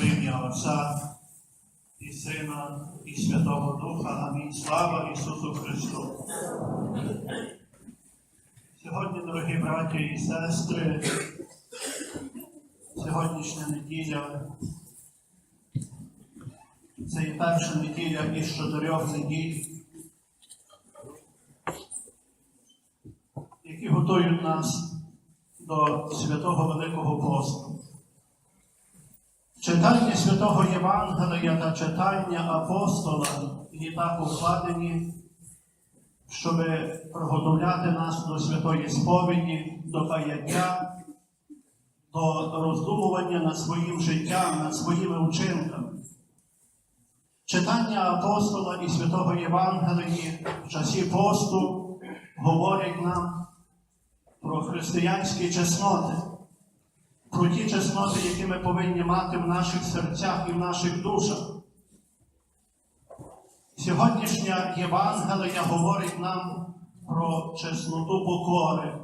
Во ім'я Отця і Сина, і Святого Духа. Амінь. Слава Ісусу Христу. Сьогодні, дорогі браті і сестри, сьогоднішня неділя. Це і перша неділя із чотирьох неділь, які готують нас до святого Великого посту. Читання святого Євангелія та читання апостола є так укладені, щоб приготовляти нас до святої сповіді, до каяття, до роздумування над своїм життям, над своїми вчинками. Читання апостола і святого Євангелії в часі посту говорять нам про християнські чесноти, про ті чесноти, які ми повинні мати в наших серцях і в наших душах. Сьогоднішня Євангелія говорить нам про чесноту покори.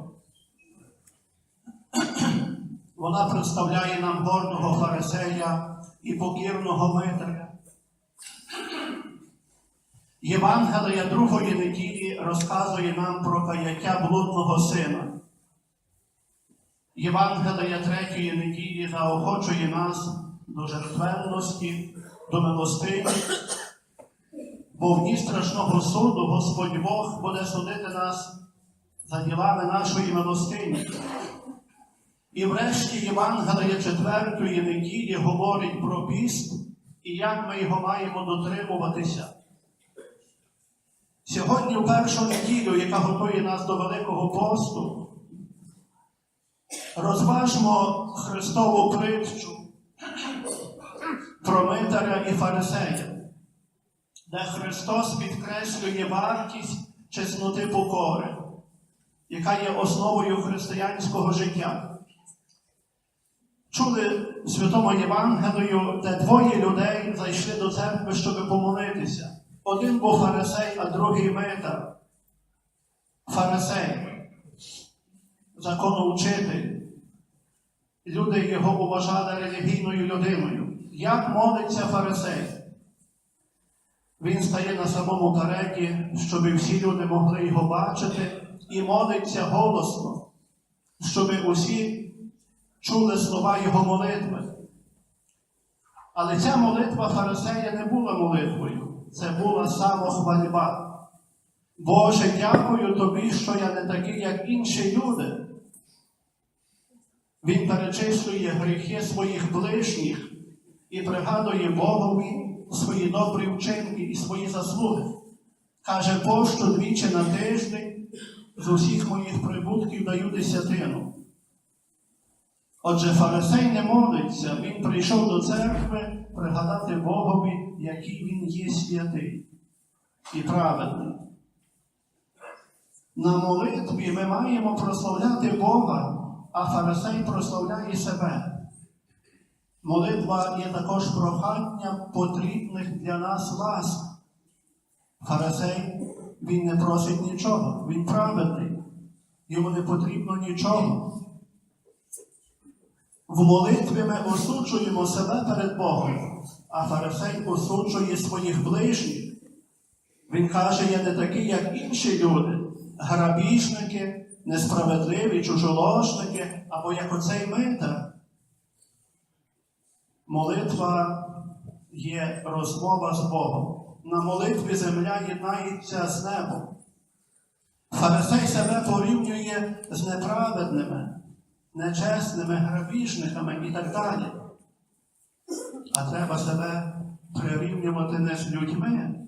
Вона представляє нам гордого фарисея і покірного митаря. Євангелія другої неділі розказує нам про каяття блудного сина. Євангелія третьої неділі заохочує нас до жертвенності, до милостині, бо в дні страшного суду Господь Бог буде судити нас за ділами нашої милостині. І врешті Євангелія четвертої неділі говорить про піст і як ми його маємо дотримуватися. Сьогодні, в першу неділю, яка готує нас до Великого посту, розважмо Христову притчу про митаря і фарисея, де Христос підкреслює вартість чесноти покори, яка є основою християнського життя. Чули в Святому Євангелію, де двоє людей зайшли до церкви, щоб помолитися. Один був фарисей, а другий митар. Фарисей, законоучитель. Люди його вважали релігійною людиною. Як молиться фарисей? Він стає на самому кареті, щоб всі люди могли його бачити, і молиться голосно, щоб усі чули слова його молитви. Але ця молитва фарисея не була молитвою. Це була самохвальба. Боже, дякую тобі, що я не такий, як інші люди. Він перечислює гріхи своїх ближніх і пригадує Богові свої добрі вчинки і свої заслуги. Каже, пощу двічі на тиждень з усіх моїх прибутків даю десятину. Отже, фарисей не молиться, він прийшов до церкви пригадати Богові, який він є святий і праведний. На молитві ми маємо прославляти Бога, а фарисей прославляє себе. Молитва є також прохання потрібних для нас ласк. Фарисей, він не просить нічого, він праведний, йому не потрібно нічого. В молитві ми осуджуємо себе перед Богом, а фарисей осуджує своїх ближніх. Він каже, я не такий, як інші люди, грабіжники, несправедливі, чужоложники, або як оцей митар. Молитва є розмова з Богом. На молитві земля єднається з небом. Фарисей себе порівнює з неправедними нечесними грабіжниками і так далі. А треба себе прирівнювати не з людьми,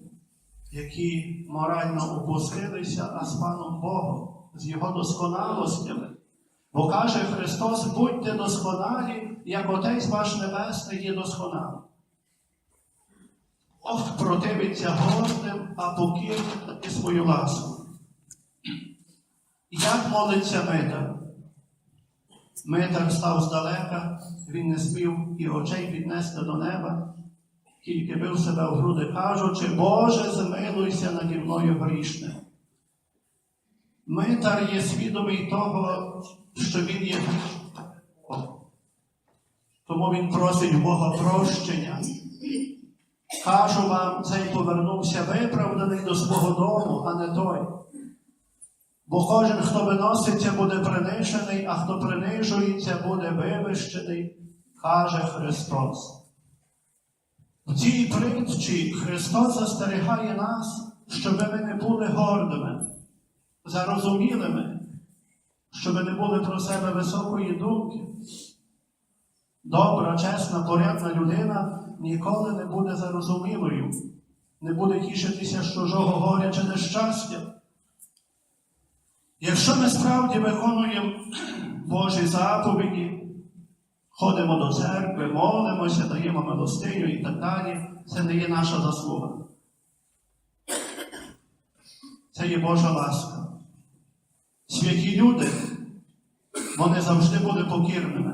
які морально опустилися, а з паном Богом, з Його досконалостями. Бо каже Христос, будьте досконалі, як Отець ваш Небесний є досконалий. Ох, противиться гордим, а покірним і свою ласку. Як молиться Митар? Митар став здалека, він не смів і очей піднести до неба, тільки бив себе в груди, кажучи, Боже, змилуйся наді мною грішним. Митар є свідомий того, що він є. Тому він просить Бога прощення. Кажу вам, цей повернувся виправданий до свого дому, а не той. Бо кожен, хто виноситься, буде принижений, а хто принижується, буде вивищений, каже Христос. В цій притчі Христос застерігає нас, щоб ми не були гордими, зарозумілими, щоб не були про себе високої думки. Добра, чесна, порядна людина ніколи не буде зарозумілою, не буде тішитися з чужого горя чи нещастя. Якщо ми справді виконуємо Божі заповіді, ходимо до церкви, молимося, даємо милостиню і так далі, це не є наша заслуга. Це є Божа ласка. Святі люди, вони завжди були покірними.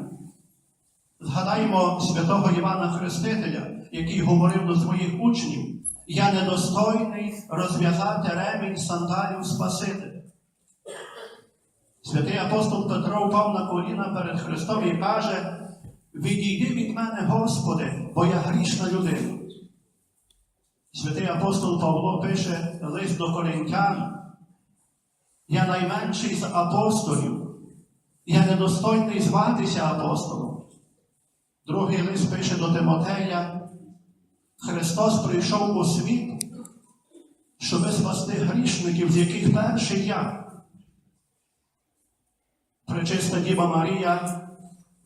Згадаймо святого Івана Хрестителя, який говорив до своїх учнів: Я недостойний розв'язати ремінь сандалів Спасителя. Святий апостол Петро впав на коліна перед Христом і каже: Відійди від мене, Господи, бо я грішна людина. Святий апостол Павло пише лист до коринтян. Я найменший з апостолів, я недостойний зватися апостолом. Другий лист пише до Тимотея, Христос прийшов у світ, щоби спасти грішників, з яких перший я. Пречиста Діва Марія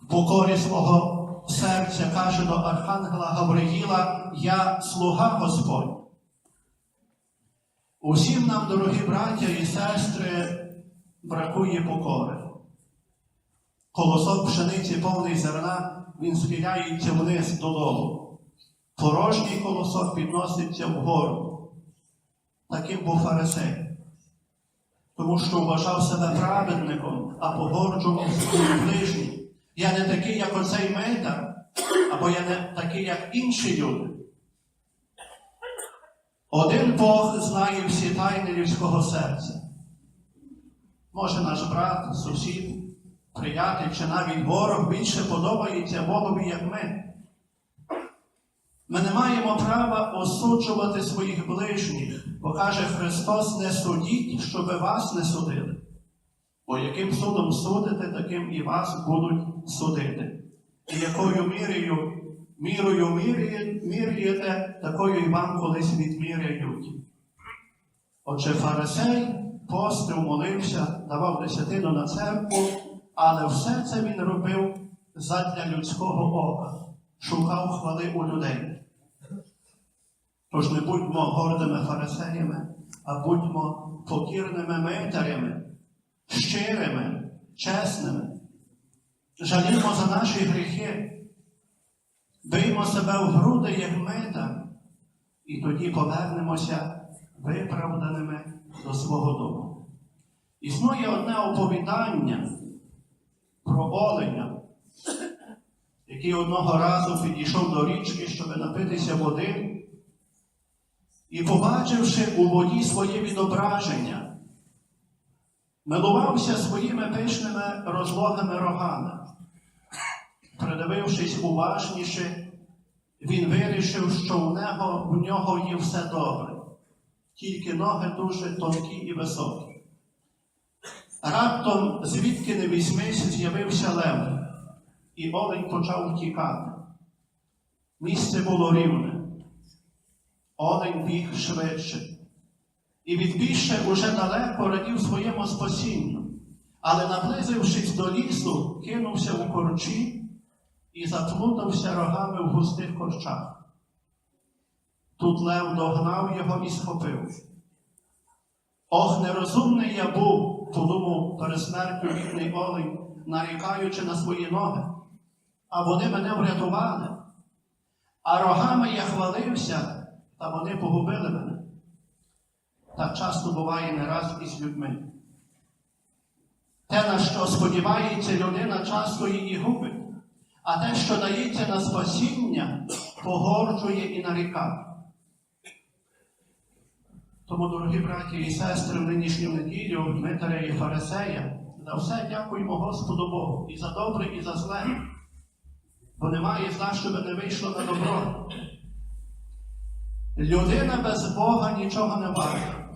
в покорі свого серця каже до Архангела Гавриїла, Я слуга Господь. Усім нам, дорогі браття і сестри, бракує покори. Колосок пшениці повний зерна, він схиляється вниз додолу. Порожній колосок підноситься вгору. Таким був фарисей. Тому що вважав себе праведником, а погорджував своїм ближнім. Я не такий, як оцей митар, або я не такий, як інші люди. Один Бог знає всі тайни людського серця. Може наш брат, сусід, приятель чи навіть ворог більше подобається Богові, як ми. Ми не маємо права осуджувати своїх ближніх, бо каже Христос, не судіть, щоби вас не судили. Бо яким судом судите, таким і вас будуть судити. І якою мірою, мірою міряє- міряєте, такою і вам колись відміряють. Отже, фарисей постив, молився, давав десятину на церкву, але все це він робив задля людського ока, шукав хвали у людей. Тож не будьмо гордими фарисеями, а будьмо покірними митарями, щирими, чесними. Жалімо за наші гріхи, биймо себе в груди, як митар, і тоді повернемося виправданими до свого дому. Існує одне оповідання про оленя, який одного разу підійшов до річки, щоб напитися води. І, побачивши у воді своє відображення, милувався своїми пишними розлогими рогами. Придивившись уважніше, він вирішив, що у нього, в нього є все добре, тільки ноги дуже тонкі і високі. Раптом, звідки не візьмись, з'явився лев, і олень почав втікати. Місце було рівне. Олень біг швидше. І відбігши уже далеко радів своєму спасінню, але, наблизившись до лісу, кинувся у корчі і заплутався рогами в густих корчах. Тут Лев догнав його і схопив. Ох, нерозумний я був, подумав перед смертю бідний олень, нарікаючи на свої ноги, а вони мене врятували. А рогами я хвалився, та вони погубили мене. Так часто буває не раз із людьми. Те, на що сподівається людина, часто її губить, а те, що дається на спасіння, погорджує і нарікає. Тому, дорогі браті і сестри, в нинішню неділю, Дмитря і Фарисея, за все дякуємо Господу Богу і за добре, і за зле. бо немає зла, щоб не вийшло на добро. Людина без Бога нічого не варта.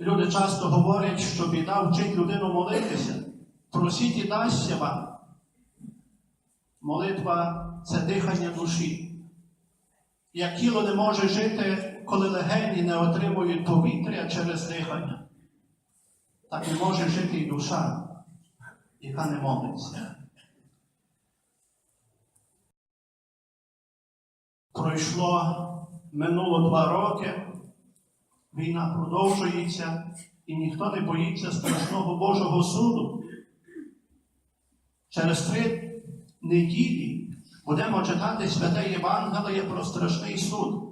Люди часто говорять, що біда вчить людину молитися. Просіть і дасться вам. Молитва це дихання душі. Як тіло не може жити, коли легені не отримують повітря через дихання, так не може жити і душа, яка не молиться. Пройшло минуло два роки, війна продовжується, і ніхто не боїться страшного Божого суду. Через три неділі будемо читати святе Євангеліє про страшний суд.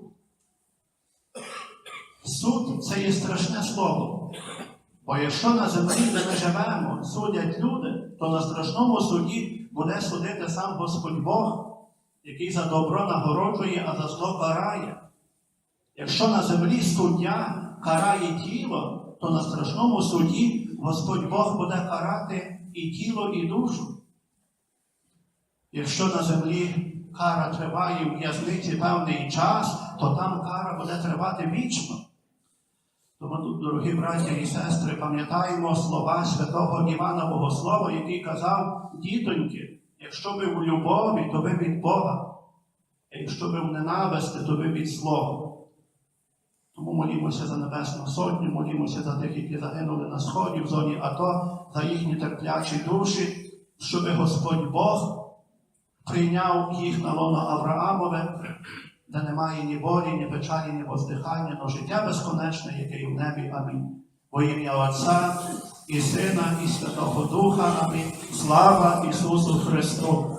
Суд це є страшне слово. Бо якщо на землі, де ми живемо, судять люди, то на страшному суді буде судити сам Господь Бог, який за добро нагороджує, а за зло карає. Якщо на землі суддя карає тіло, то на страшному суді Господь Бог буде карати і тіло, і душу. Якщо на землі кара триває в в'язниці певний час, то там кара буде тривати вічно. Тому, дорогі браті і сестри, пам'ятаємо слова святого Івана Богослова, який казав, дітоньки, якщо ви в любові, то ви від Бога, а якщо ви в ненависті, то ви від Слова. Тому молімося за Небесну Сотню, молімося за тих, які загинули на сході в зоні АТО, за їхні терплячі душі, щоб Господь Бог прийняв їх на лоно Авраамове, де немає ні болі, ні печалі, ні воздихання, но життя безконечне, яке і в небі. Амінь. Во ім'я Отця і Сина, і Святого Духа. Амінь. Слава Ісусу Христу!